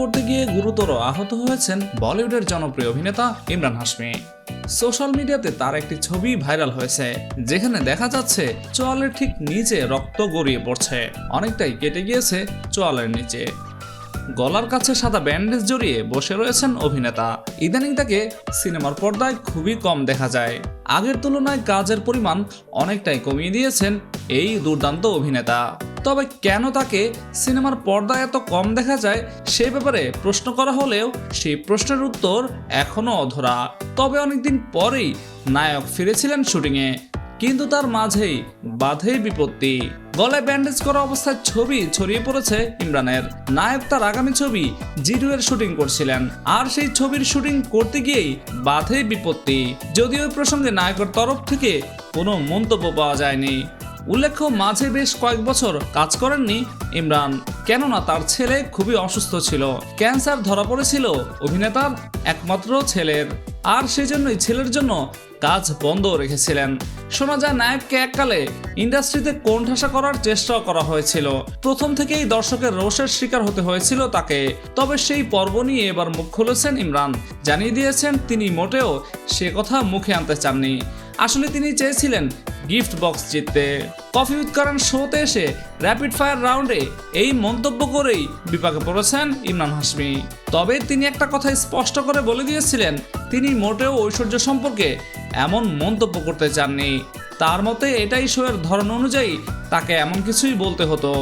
করতে গিয়ে গুরুতর আহত হয়েছেন বলিউডের জনপ্রিয় অভিনেতা ইমরান হাশমি। সোশ্যাল মিডিয়াতে তার একটি ছবি ভাইরাল হয়েছে, যেখানে দেখা যাচ্ছে চোয়ালের ঠিক নিচে রক্ত গড়িয়ে পড়ছে। অনেকটাই কেটে গিয়েছে চোয়ালের নিচে। গলার কাছে সাদা ব্যান্ডেজ জড়িয়ে বসে রয়েছেন অভিনেতা। ইদানিং তাকে সিনেমার পর্দায় খুবই কম দেখা যায়। আগের তুলনায় কাজের পরিমাণ অনেকটাই কমিয়ে দিয়েছেন এই দুর্দান্ত অভিনেতা। তবে কেন তাকে সিনেমার পর্দায় এত কম দেখা যায়, সে ব্যাপারে প্রশ্ন করা হলেও সেই প্রশ্নের উত্তর এখনও অধরা। তবে অনেকদিন পরেই নায়ক ফিরেছিলেন শুটিংয়ে, কিন্তু তার মাঝেই বাধে বিপত্তি। গলায় ব্যান্ডেজ করা অবস্থায় ছবি ছড়িয়ে পড়েছে ইমরানের। নায়ক তার আগামী ছবি জিডু এর শুটিং করছিলেন, আর সেই ছবির শুটিং করতে গিয়েই বাধে বিপত্তি। যদিও প্রসঙ্গে নায়কের তরফ থেকে কোনো মন্তব্য পাওয়া যায়নি। উল্লেখ্য, মাঝে বেশ কয়েক বছর কাজ করেননি ইমরান। কেননা তার ছেলে খুবই অসুস্থ ছিল। ক্যান্সার ধরা পড়েছিল অভিনেতার একমাত্র ছেলের। আর সেজন্যই ছেলের জন্য কাজ বন্ধ রেখেছিলেন। শোনা যায় নায়ককে এককালে ইন্ডাস্ট্রিতে কোণঠাসা করার চেষ্টাও করা হয়েছিল। প্রথম থেকেই দর্শকের রোষের শিকার হতে হয়েছিল তাকে। তবে সেই পর্ব নিয়ে এবার মুখ খুলেছেন ইমরান। জানিয়ে দিয়েছেন তিনি মোটেও সে কথা মুখে আনতে চাননি। আসলে তিনি চেয়েছিলেন গিফট বক্স জিততে। কফি উইথ করান শোতে এসে র্যাপিড ফায়ার রাউন্ডে এই মন্তব্য করেই বিপাকে পড়েছেন ইমরান হাসমি তবে তিনি একটা কথা স্পষ্ট করে বলে দিয়েছিলেন, তিনি মোটেও ঐশ্বর্য সম্পর্কে এমন মন্তব্য করতে চাননি। তার মতে এটাই শোয়ের ধরন অনুযায়ী তাকে এমন কিছুই বলতে হতো।